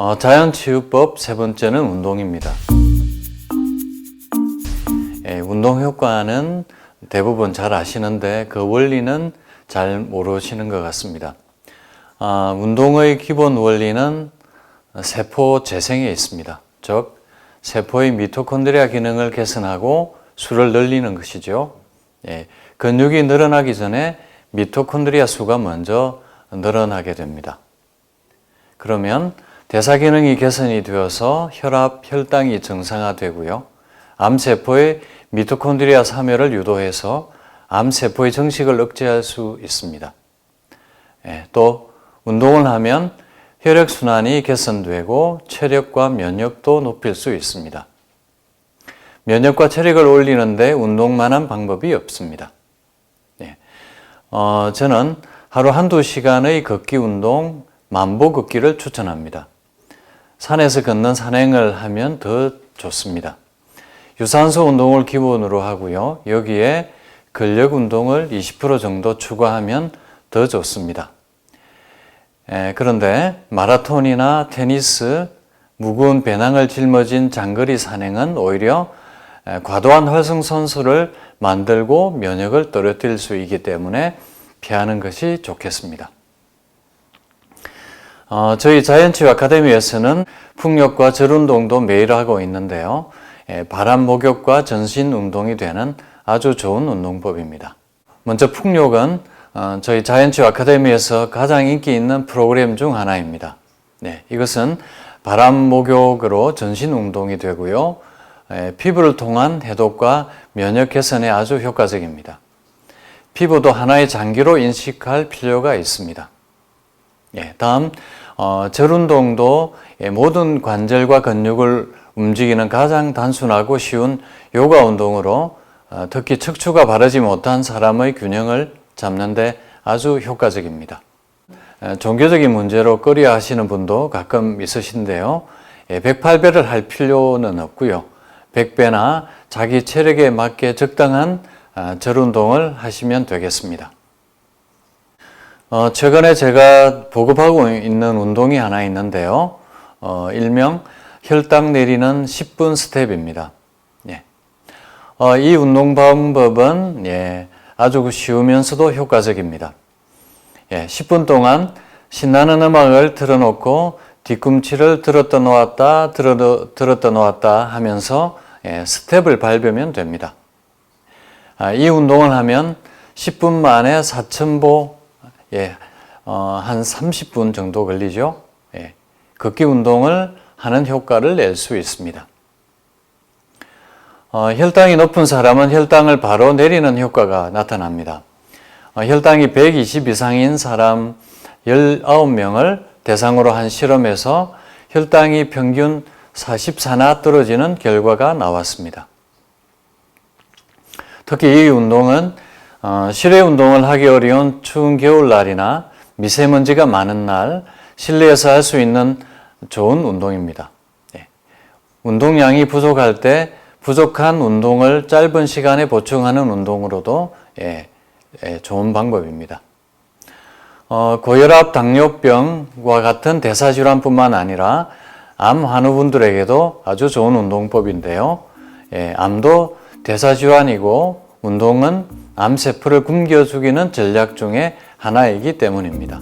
어, 자연치유법 세 번째는 운동입니다. 예, 운동 효과는 대부분 잘 아시는데 그 원리는 잘 모르시는 것 같습니다. 아, 운동의 기본 원리는 세포 재생에 있습니다. 즉, 세포의 미토콘드리아 기능을 개선하고 수를 늘리는 것이죠. 예, 근육이 늘어나기 전에 미토콘드리아 수가 먼저 늘어나게 됩니다. 그러면 대사 기능이 개선이 되어서 혈압, 혈당이 정상화되고요. 암세포의 미토콘드리아 사멸을 유도해서 암세포의 정식을 억제할 수 있습니다. 예, 또 운동을 하면 혈액순환이 개선되고 체력과 면역도 높일 수 있습니다. 면역과 체력을 올리는데 운동만한 방법이 없습니다. 예, 어, 저는 하루 한두 시간의 걷기 운동, 만보 걷기를 추천합니다. 산에서 걷는 산행을 하면 더 좋습니다. 유산소 운동을 기본으로 하고요. 여기에 근력 운동을 20% 정도 추가하면 더 좋습니다. 에, 그런데 마라톤이나 테니스, 무거운 배낭을 짊어진 장거리 산행은 오히려 에, 과도한 활성산소를 만들고 면역을 떨어뜨릴 수 있기 때문에 피하는 것이 좋겠습니다. 어, 저희 자연치유 아카데미에서는 풍력과 절운동도 매일 하고 있는데요. 예, 바람 목욕과 전신 운동이 되는 아주 좋은 운동법입니다. 먼저 풍력은 어, 저희 자연치유 아카데미에서 가장 인기 있는 프로그램 중 하나입니다. 네, 이것은 바람 목욕으로 전신 운동이 되고요. 예, 피부를 통한 해독과 면역 개선에 아주 효과적입니다. 피부도 하나의 장기로 인식할 필요가 있습니다. 예, 다음 어, 절운동도 예, 모든 관절과 근육을 움직이는 가장 단순하고 쉬운 요가 운동으로 어, 특히 척추가 바르지 못한 사람의 균형을 잡는데 아주 효과적입니다. 에, 종교적인 문제로 꺼려 하시는 분도 가끔 있으신데요. 예, 108배를 할 필요는 없고요. 100배나 자기 체력에 맞게 적당한 아, 절운동을 하시면 되겠습니다. 어, 최근에 제가 보급하고 있는 운동이 하나 있는데요. 어, 일명 혈당 내리는 10분 스텝입니다. 예. 어, 이 운동 방법은 예, 아주 쉬우면서도 효과적입니다. 예, 10분 동안 신나는 음악을 틀어놓고 뒤꿈치를 들었다 놓았다 들어, 들었다 놓았다 하면서 예, 스텝을 밟으면 됩니다. 아, 이 운동을 하면 10분 만에 4,000보 예, 어, 한 30분 정도 걸리죠. 예, 걷기 운동을 하는 효과를 낼 수 있습니다. 어, 혈당이 높은 사람은 혈당을 바로 내리는 효과가 나타납니다. 어, 혈당이 120 이상인 사람 19명을 대상으로 한 실험에서 혈당이 평균 44나 떨어지는 결과가 나왔습니다. 특히 이 운동은 어, 실외 운동을 하기 어려운 추운 겨울날이나 미세먼지가 많은 날 실내에서 할 수 있는 좋은 운동입니다. 예. 운동량이 부족할 때 부족한 운동을 짧은 시간에 보충하는 운동으로도 예, 예, 좋은 방법입니다. 어, 고혈압, 당뇨병과 같은 대사질환뿐만 아니라 암 환우분들에게도 아주 좋은 운동법인데요. 예, 암도 대사질환이고 운동은 암세포를 굶겨 죽이는 전략 중에 하나이기 때문입니다.